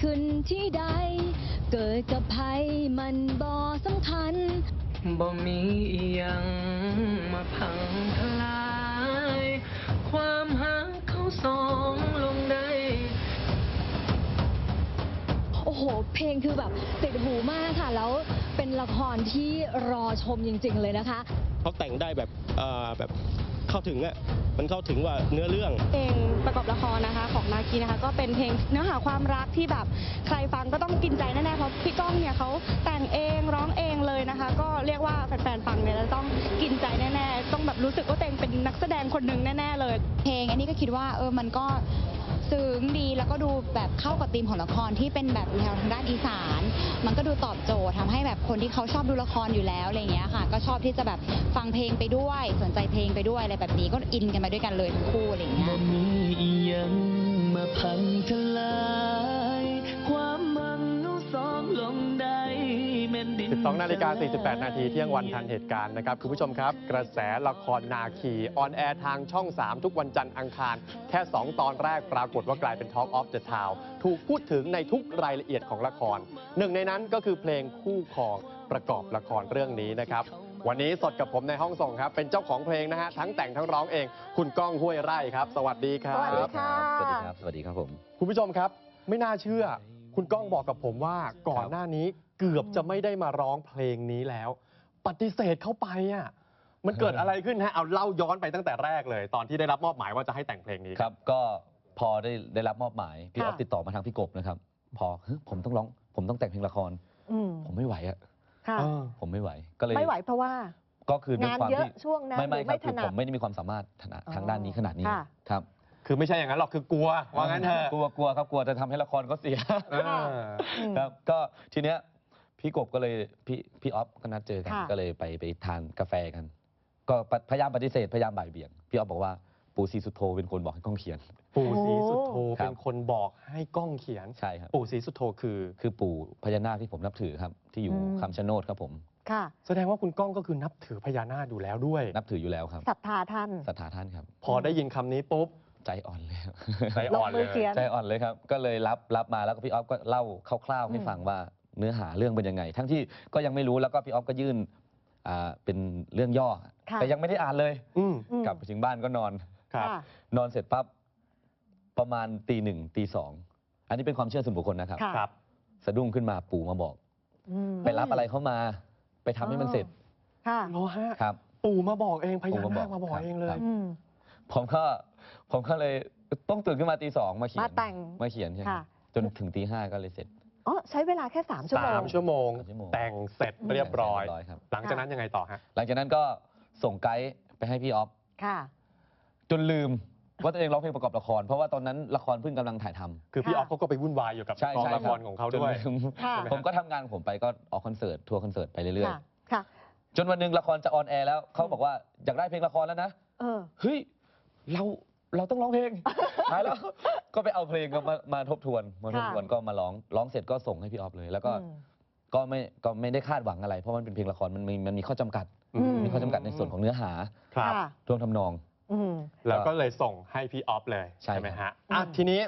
ขึ้นที่ใด เกิดกับภัยมันบ่สำคัญ บ่มีอีหยังมาพังทลาย ความหักเขาสองลงได้ โอ้โห เพลงคือแบบติดหูมากค่ะ แล้วเป็นละครที่รอชมจริง ๆ เลยนะคะ เขาแต่งได้แบบเอ่อแบบเข้าถึงอะ มันเข้าถึงว่าเนื้อเรื่อง เพลงประกอบละครนะคะของนาคีนะคะ ก็เป็นเพลงเนื้อหาความรักที่แบบใครฟังก็ต้องกินใจแน่ๆเพราะพี่ก้องเนี่ยเขาแต่งเองร้องเองเลยนะคะ ก็เรียกว่าแฟนๆฟังเนี่ยจะต้องกินใจแน่ๆต้องแบบรู้สึกว่าตัวเองเป็นนักแสดงคนหนึ่งแน่ๆเลย เพลงอันนี้ก็คิดว่าเออมันก็ ซึ้งดีแล้วก็ดูแบบเข้ากับธีมของละครที่เป็นแบบแนวทางด้านอีสาน มันก็ดูตอบโจทย์ทำให้แบบคนที่เขาชอบดูละครอยู่แล้วอะไรอย่างเงี้ยค่ะ ก็ชอบที่จะแบบฟังเพลงไปด้วย สนใจเพลงไปด้วยอะไรแบบนี้ก็อินกันไปด้วยกันเลยทั้งคู่อะไรอย่างเงี้ย บ่มีอีหยังมาพังทลาย 12 นาฬิกา 48 นาทีเที่ยงวันทันเหตุการณ์นะครับ คุณผู้ชมครับ กระแสละครนาคีออนแอร์ทางช่อง 3 ทุกวันจันทร์อังคาร แค่ 2 ตอนแรกปรากฏว่ากลายเป็น Talk of the Town ถูกพูดถึงในทุกรายละเอียดของละคร หนึ่งในนั้นก็คือเพลงคู่ครองประกอบละครเรื่องนี้นะครับวันนี้สดกับผมในห้องส่งครับ เป็นเจ้าของเพลงนะฮะ ทั้งแต่งทั้งร้องเอง คุณก้องห้วยไร่ครับ สวัสดีครับ สวัสดีค่ะสวัสดีครับ สวัสดีครับผม คุณผู้ชมครับ ไม่น่าเชื่อ คุณก้องบอกกับผมว่าก่อนหน้านี้ เกือบจะไม่ได้มาร้องเพลงนี้แล้ว ปฏิเสธเข้าไปอะมันเกิดอะไรขึ้นฮะเอาเล่าย้อนไปตั้งแต่แรกเลย ตอนที่ได้รับมอบหมายว่าจะให้แต่งเพลงนี้ครับ ก็พอได้ได้รับมอบหมายพี่อค่ะอฟติดต่อมาทางพี่กบนะครับ พอเฮ้ยผมต้องร้อง ผมต้องแต่งเพลงละครอืมผมไม่ไหวอะค่ะเออ ผมไม่ไหวก็เลยไม่ไหวเพราะว่า ก็คือด้วยงานความเยอะที่ช่วงนั้นไม่ไม่หรือครับไม่คือถนัดผมไม่ได้มีความสามารถถนัดอ๋อทางด้านนี้ขนาดนี้ค่ะ ครับคือไม่ใช่อย่างนั้นหรอกคือกลัวว่างั้นเถอะกลัวกลัวครับกลัวจะทำให้ละครก็เสียเอออืม ครับก็ทีเนี้ย พี่กบก็เลยพี่พี่ออฟก็นัดเจอกันค่ะ ก็เลยไปไปทานกาแฟกัน ก็ปะพยายามปฏิเสธพยายามบ่ายเบี่ยง พี่ออฟบอกว่าปู่ศรีสุโธเป็นคนบอกให้ก้องเขียน ปู่ศรีสุโธครับ เป็นคนบอกให้ก้องเขียน ใช่ครับ ปู่ศรีสุโธคือ คือปู่พญานาคที่ผมนับถือครับ ที่อยู่อืม คำชะโนดครับผม ค่ะแสดงว่าคุณก้องก็คือนับถือพญานาคอยู่แล้วด้วย นับถืออยู่แล้วครับศรัทธาท่านศรัทธาท่านครับ พอได้ยินคำนี้ปุ๊บ ใจอ่อนเลยครับ ใจอ่อนลงเลมือเขียยน ใจอ่อนเลยครับ ก็เลยรับรับมาแล้วก็พี่ออฟก็เล่าคร่าวๆให้อืม ฟังว่า เนื้อหาเรื่องเป็นยังไง ทั้งที่ก็ยังไม่รู้แล้วก็พี่ออฟก็ยื่นอ่าเป็นเรื่องย่อ ค่ะ แต่ยังไม่ได้อ่านเลย อืมอืมกลับไปถึงบ้านก็นอน ครับ ค่ะ นอนเสร็จปั๊บประมาณตีหนึ่งตีสองอันนี้เป็นความเชื่อส่วนบุคคลนะครับ ค่ะ ครับ สะดุ้งขึ้นมาปู่มาบอก อืมไปรับอะไรเข้ามา ไปทำให้มันเสร็จค่ะ โลฮะครับ ปู่มาบอกเองพญาปู่มาบอกนาคมาบอกครับเองเลยครับอืม ผมก็ผมก็เลยต้องตื่นขึ้นมาตีสองมาเขียนมาแต่งมาเขียนใช่ไหมค่ะ จนถึงตีห้าก็เลยเสร็จ อ๋อใช้เวลาแค่สามชั่วโมสางมชั่วโมง สามชั่วโมงแต่งเสร็จเรียบร้อย เรียบร้อยครับ หลังจากนั้นยังไงต่อฮะ หลังจากนั้นก็ส่งไกด์ไปให้พี่ออฟค่ะ จนลืมว่าตัวเองร้องเพลงประกอบละคร เพราะว่าตอนนั้นละครเพิ่งกำลังถ่ายทำ คือพี่อค่ะอฟเขาก็ไปวุ่นวายอยู่กับใช่กองใช่ละครของเขาด้วย จนลืมค่ะผมก็ทำงานของผมไปก็ออกคอนเสิร์ตทัวร์คอนเสิร์ตไปเรื่อยค่ะค่ะๆ จนวันหนึ่งละครจะออนแอร์แล้วเขาบอกว่าอยากได้เพลงละครแล้วนะ เออ เฮ้ย เรา เราต้องร้องเพลงตายแล้วก็ไปเอาเพลงมามาทบทวนมาทบทวนก็มาร้องร้องเสร็จก็ส่งให้พี่ออฟเลย แล้วก็อืมก็ไม่ก็ไม่ได้คาดหวังอะไร เพราะมันเป็นเพลงละครมันมีมันมีข้อจำกัด อืม มีข้อจำกัดในส่วนของเนื้อหาครับ ค่ะท่วงทำนอง อืม แล้วก็เลยส่งให้พี่ออฟเลยใช่ ไหมครัฮะบอะอืม ทีนี้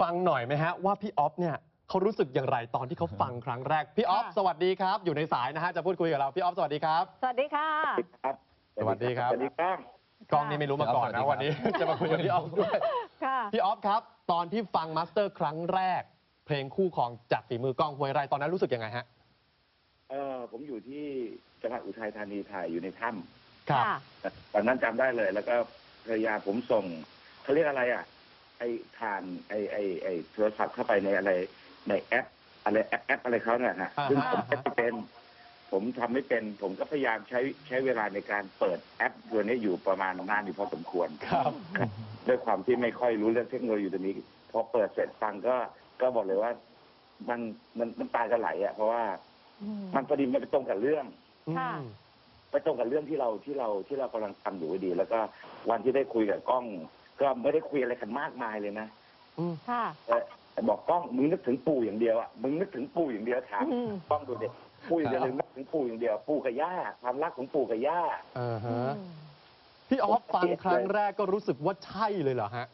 ฟังหน่อยไหมฮะว่าพี่ออฟเนี่ยเขารู้สึกอย่างไรตอนที่เขาฟังครั้งแรก พี่ออฟสวัสดีครับ อยู่ในสายนะฮะจะพูดคุยกับเราพี่ออฟสวัสดีครับ สวัสดีค่ะสวัสดีครับ สวัสดีครับ กล้องนี่ไม่รู้มาก่อนนะวันนี้ จะมาคุยกับพี่ออฟด้วย ค่ะพี่ออฟครับ ตอนที่ฟังมาสเตอร์ครั้งแรก เพลงคู่ของจากฝีมือกล้องห้วยไร่ตอนนั้นรู้สึกยังไงฮะเออผมอยู่ที่จังหวัดอุทัยธานีถ่ายอยู่ในถ้ค่ะำตอนนั้นจำได้เลย แล้วก็ภรรยาผมส่งเขาเรียกอะไรอะ ไอ้ผ่านไอ้ไอ้ไอ้โทรศัพท์เข้าไปในอะไรในแอป อะไรแอปแอปอะไรเขาเนี่ยฮะอ่าฮะ ซึ่งผมไม่เป็น ผมทำไม่เป็น ผมก็พยายามใช้ใช้เวลาในการเปิดแอปตัวนี้อยู่ประมาณนานอยู่พอสมควรครับครับด้วยความที่ไม่ค่อยรู้เรื่องเทคโนโลยีตัวนี้ พอเปิดเสร็จฟังก็ก็บอกเลยว่า มันมันมันตาจะไหลอะ เพราะว่าอืมมันพอดีมันไปตรงกับเรื่องค่ะอืมไปตรงกับเรื่องที่เราที่เราที่เรากำลังทำอยู่พอดี แล้วก็วันที่ได้คุยกับกล้อง ก็ไม่ได้คุยอะไรกันมากมายเลยนะอืมค่ะแต่แต่บอกกล้องมึงนึกถึงปู่อย่างเดียวอะมึงนึกถึงปู่อย่างเดียวถามอืมกล้องดูเด็ก ปู่อย่างเดียวเลยนึกถึงปู่อย่างเดียวปู่กับย่าความรักของปู่กับย่า อ่าอืฮะมพี่ออฟฟังครั้งแรกก็รู้สึกว่าใช่เลยเหรอฮะ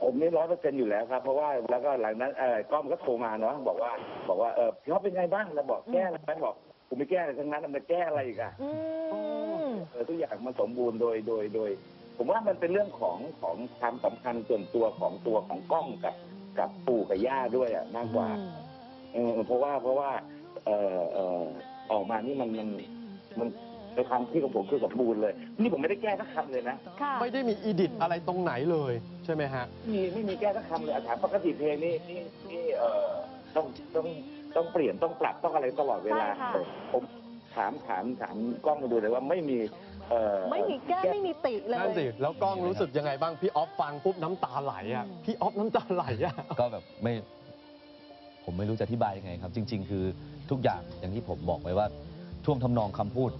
ผมนี่ร้อยเปอร์เซ็นต์อยู่แล้วครับเพราะว่าแล้วก็หลังนั้นเออก้อมก็โทรมาเนาะบอกว่าบอกว่าเออพี่อ๊อฟเป็นไงบ้างแล้วบอกแก้อะไรไหมบอกผมไม่แก้อะไรทั้งนั้นมันแก้อะไรอีกอะอืมเออทุกอย่างมันสมบูรณ์โดยโดยโดย ผมว่ามันเป็นเรื่องของของความสัมพันธ์ส่วนตัวของตัวของกล้องกับกับปู่กับย่าด้วยอะมากกว่าเออเพราะว่าเพราะว่า เออเออออกมานี่มันมันมันในความที่ของผมคือสมบูรณ์เลย นี่ผมไม่ได้แก้สักคำเลยนะค่ะ ไม่ได้มีอีดิทอะไรตรงไหนเลยใช่ไหมฮะ ไม่มีไม่มีแก้สักคำเลยอะถามปกติเพลงนี่นี่นี่เอ่อต้องต้องต้องเปลี่ยนต้องปรับต้องอะไรตลอดเวลาใช่ค่ะ ผมถามถามถามกล้องมาดูเลยว่าไม่มีเอ่อไม่มีแก้ไม่มีติเลย นั่นสิ แล้วกล้องรู้สึกยังไงบ้าง พี่ออฟฟังปุ๊บน้ำตาไหลอะ พี่ออฟน้ำตาไหลอะ ก็แบบไม่ ผมไม่รู้จะอธิบายยังไงครับ จริง ๆ คือทุกอย่างอย่างที่ผมบอกไว้ว่าท่วงทำนองคำพูด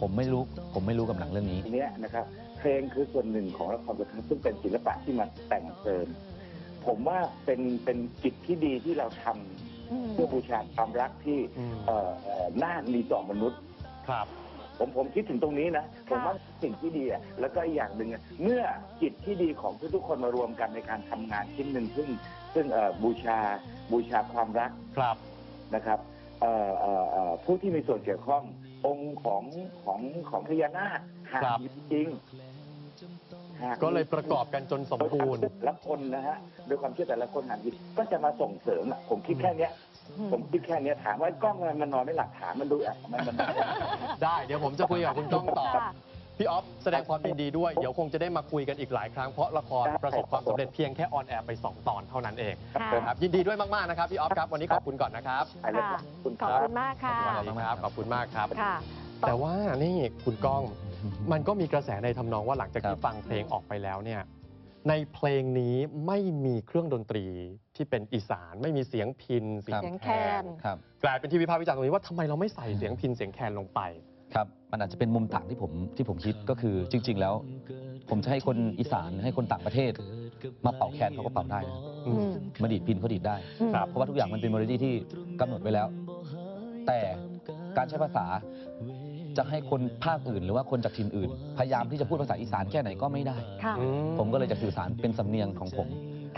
ผมไม่รู้ผมไม่รู้กับหนังเรื่องนี้ ทีเนี้ยนะครับเพลงคือส่วนหนึ่งของละครกระทันซึ่งเป็นศิลปะที่มาแต่งเติมผมว่าเป็นเป็นกิจที่ดีที่เราทำอืม เพื่อบูชาความรักที่อืม เอ่อเอ่อน่ามีต่อมนุษย์ ครับ ผมผมคิดถึงตรงนี้นะ ผมว่าสิ่งที่ดีอะแล้วก็อีกอย่างหนึ่งอะเมื่อจิตที่ดีของทุกๆคนมารวมกันในการทำงานชิ้นหนึ่งซึ่งซึ่งเอ่อบูชาบูชาความรัก ครับ นะครับเอ่อเอ่อเอ่อผู้ที่มีส่วนเกี่ยวข้ององค์ของของของพญานาคหากครับ มีจริงหาก็เลยประกอบกันจนสมบูรณ์แต่ละคนนะฮะโดยความเชื่อแต่ละคนหากมีก็จะมาส่งเสริมอะผมคิดแค่เนี้ย ผมคิดแค่เนี้ยถามว่ากล้องมันมันนอนไม่หลับถามมันดูอะมันมันได้เดี๋ยวผมจะคุยกับคุณก้องต่อ ค่ะ พี่ออฟแสดงความยินดีด้วย เดี๋ยวคงจะได้มาคุยกันอีกหลายครั้งเพราะละครได้ประสบความสำเร็จเพียงแค่ออนแอร์ไป 2 ตอนเท่านั้นเองค่ะนะครับยินดีด้วยมาก ๆ นะครับ พี่ออฟครับ วันนี้ขอบคุณก่อนนะครับไปเลยคค่ะรับคุณขอบครับ คุณมากค่ะสวัสดีครับขอบคุณมากครับ ค่ะ แต่ว่านี่คุณก้องมันก็มีกระแสในทำนองว่าหลังจากที่ครับฟังเพลงออกไปแล้วเนี่ย ในเพลงนี้ไม่มีเครื่องดนตรีที่เป็นอีสาน ไม่มีเสียงพินเสียงเสียงแคแคนนครับ กลายเป็นที่วิพากษ์วิจารณ์ตรงนี้ว่าทำไมเราไม่ใส่เสียงพินเสียงแคนลงไป ครับ มันอาจจะเป็นมุมต่างที่ผมที่ผมคิดก็คือจริง ๆ แล้ว ผมจะให้คนอีสานให้คนต่างประเทศ มาเป่าแคนเขาก็เป่าได้นะอืม มาดีดพินเขาดีดได้ ครับ เพราะว่าทุกอย่างมันเป็นโมเดลที่กำหนดไว้แล้ว แต่การใช้ภาษา จะให้คนภาคอื่น หรือว่าคนจากถิ่นอื่น พยายามที่จะพูดภาษาอีสานแค่ไหนก็ไม่ได้ ค่ะ อืผมก็เลยจะสื่อสารเป็นสำเนียงของผม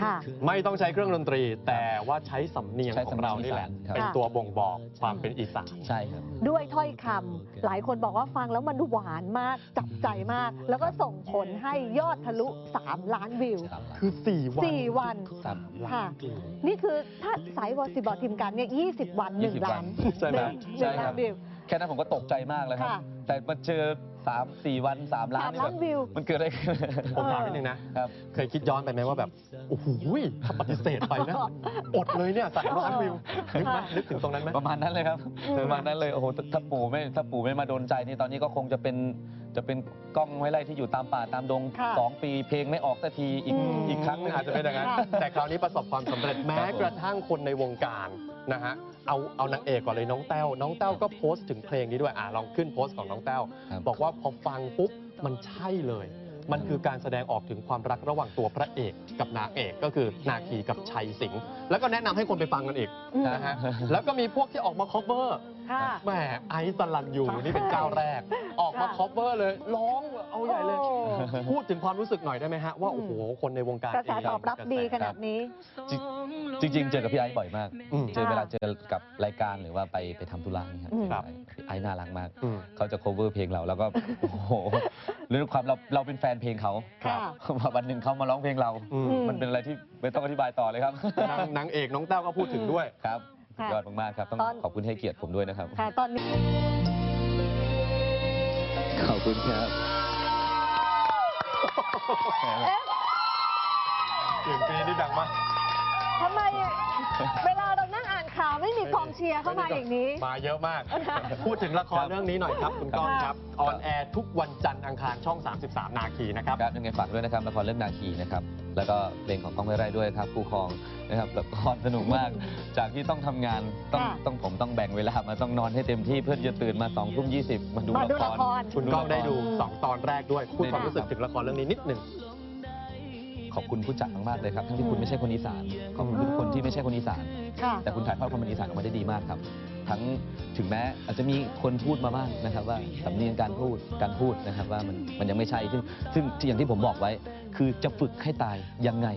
ค่ะ ไม่ต้องใช้เครื่องดนตรี แต่ว่าใช้สำเนียงใช้ขสำองเนียงเรานี่แหละอีสานครับ เป็นตัวบ่งบอกความเป็นอีสาน ใช่ครับ ด้วยถ้อยคำหลายคนบอกว่าฟังแล้วมันหวานมาก จับใจมาก แล้วก็ส่งผลให้ยอดทะลุ 3 ล้านวิวคือ 4 วัน 4 วัน ครับ ค่ะ นี่คือถ้าสายวอสิบอทีมกันเนี่ย20 วัน20 1ล้านใช่ไหมนึ่งหนึ่งล้านวิวแค่นั้นผมก็ตกใจมากแล้วครับ ค่ะ แต่มาเจอสามสี่วันสามล้านสามนี่ล้านแบบวิว มันเกิดอะไรขึ้น ผมถามนิดนึงนะ ครับ เคยคิดย้อนไปไหมว่าแบบ โอ้โหถ้าปฏิเสธไปนะ อดเลยเนี่ยสามล้านวิวนึกไหมนึกถึงตรงนั้นไหม ประมาณนั้นเลยครับ อืม ประมาณนั้นเลย โอ้โห ถ้าปู่ไม่ ถ้าปู่ไม่มาโดนใจนี่ ตอนนี้ก็คงจะเป็น จะเป็นกล้องไว้ไล่ที่อยู่ตามป่าตามดงค่ะ สองปีเพลงไม่ออกสักทีอีกอืม อีกครั้งหนึงอาจจะเป็นอย่างนั้นค่ะแต่คราวนี้ประสบความสำเร็จแม้กระทั่งคนในวงการนะฮะ เอาเอานางเอกก่อนเลยน้องแต้ว น้องแต้วก็โพสต์ถึงเพลงนี้ด้วยอะลองขึ้นโพสต์ของน้องแต้ว ครับบอกว่าพอฟังปุ๊บมันใช่เลย มันคือการแสดงออกถึงความรักระหว่างตัวพระเอกกับนางเอกก็คือนาคีกับชัยสิงห์แล้วก็แนะนำให้คนไปฟังกันอีกอืมนะฮะ แล้วก็มีพวกที่ออกมา cover ค่ะแหมไอซ์สลันยูนี่เป็นเจ้าแรก ออกมาค่ะ cover เลย ร้องเอาใหญ่เลย โอ้ พูดถึงความรู้สึกหน่อยได้ไหมฮะ ว่าอืมโอ้โห คนในวงการกระแสเงตอบรับดีขนาดนี้ จริง ๆ เจอกับพี่ไอซ์บ่อยมาก อืม เจอเวลาเจอกับรายการหรือว่าไปไปทำธุระนี่ครับอืมครับ พี่ไอซ์น่ารักมาก อืม เขาจะ cover เพลงเราแล้วก็ โอ้โหเรื่องความเราเราเป็นแฟนเพลงเขาค่ะมาวันหนึ่งเขามาร้องเพลงเราอืมอืม มันเป็นอะไรที่ไม่ต้องอธิบายต่อเลยครับ นางนางเอกน้องแต้วก็พูดถึงด้วย ครับ สุดค่ะยอดมากๆครับ ต้องตอน ขอบคุณให้เกียรติผมด้วยนะครับ ค่ะตอนนี้ ขอบคุณครับเอ๊ะเสียงกรี๊ดนี่ดังมาก ทำไมเวลาเรานั่งอ่านข่าวไม่มีกองเชียร์เข้ามาอย่างนี้ มาเยอะมาก พูดถึงละครเรื่องนี้หน่อยครับ คุณก้องครับ ออนแอร์ทุกวันจันทร์อังคารช่อง 33 นาคีนะครับครับยังไงฝากด้วยนะครับละครเรื่องนาคีนะครับแล้วก็เพลงของก้องห้วยไร่ด้วยครับคู่ครองนะครับละครสนุกมาก จากที่ต้องทำงานต้องค่ะต้องผมต้องแบ่งเวลามาต้องนอนให้เต็มที่เพื่อจะตื่นมา2องทุ่มยีมาดูมาดูละละคครรคุณก้องได้ดูอืม2ตอนแรกด้วยพูดความรู้สึกถึงละครเรื่องนี้นิดหนึ่ง ขอบคุณผู้จัดมากๆเลยครับทั้งที่คุณไม่ใช่คนอีสานขอบคุณทุกคนที่ไม่ใช่คนอีสาน ค่ะ แต่คุณถ่ายทอดความเป็นอีสานออกมาได้ดีมากครับ ทั้งถึงแม้อาจจะมีคนพูดมาบ้างนะครับ ว่าสำเนียงการพูดการพูดนะครับ ว่ามันมันยังไม่ใช่ซึ่งซึ่งที่อย่างที่ผมบอกไว้ คือจะฝึกให้ตายยังไง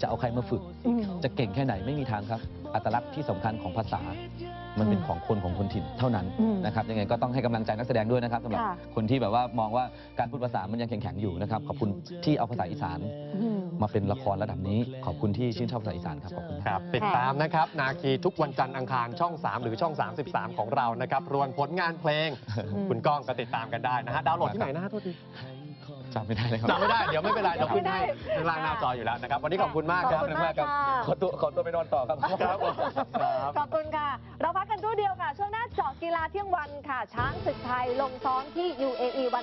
จะเอาใครมาฝึก อืม จะเก่งแค่ไหนไม่มีทางครับ อัตลักษณ์ที่สำคัญของภาษา มันเป็นอืมของคนของคนถิ่นเท่านั้นอืมนะครับยังไงก็ต้องให้กำลังใจนักแสดงด้วยนะครับสำหรับค่ะ คนที่แบบว่ามองว่าการพูดภาษามันยังแข็งๆอยู่นะครับขอบคุณที่เอาภาษาอีสานอืม มาเป็นละครระดับนี้ ขอบคุณที่ชื่นชอบภาษาอีสานครับขอบคุณครับติดตามนะครับ นาคีทุกวันจันทร์อังคารช่อง 3 หรือช่อง 33 ของเรานะครับ รวมผลงานเพลง คุณก้องก็ติดตามกันได้นะฮะ ดาวน์โหลดที่ไหนนะฮะโทษที จำไม่ได้เลยครับ จำไม่ได้ เดี๋ยวไม่เป็นไรเดี๋ยวขึ้นให้ไม่ได้ข้างล่างหน้าจออยู่แล้วนะครับ วันนี้ขอบคุณมากครับขอบคุณมากค่ะขอตัวขอตัวไปนอนต่อครับ ครับผมครับ ขอบคุณค่ะ เราพักกันครู่เดียวค่ะ ช่วงหน้าเจาะกีฬาเที่ยงวันค่ะ ช้างศึกไทยลงซ้อมที่ UAE วัน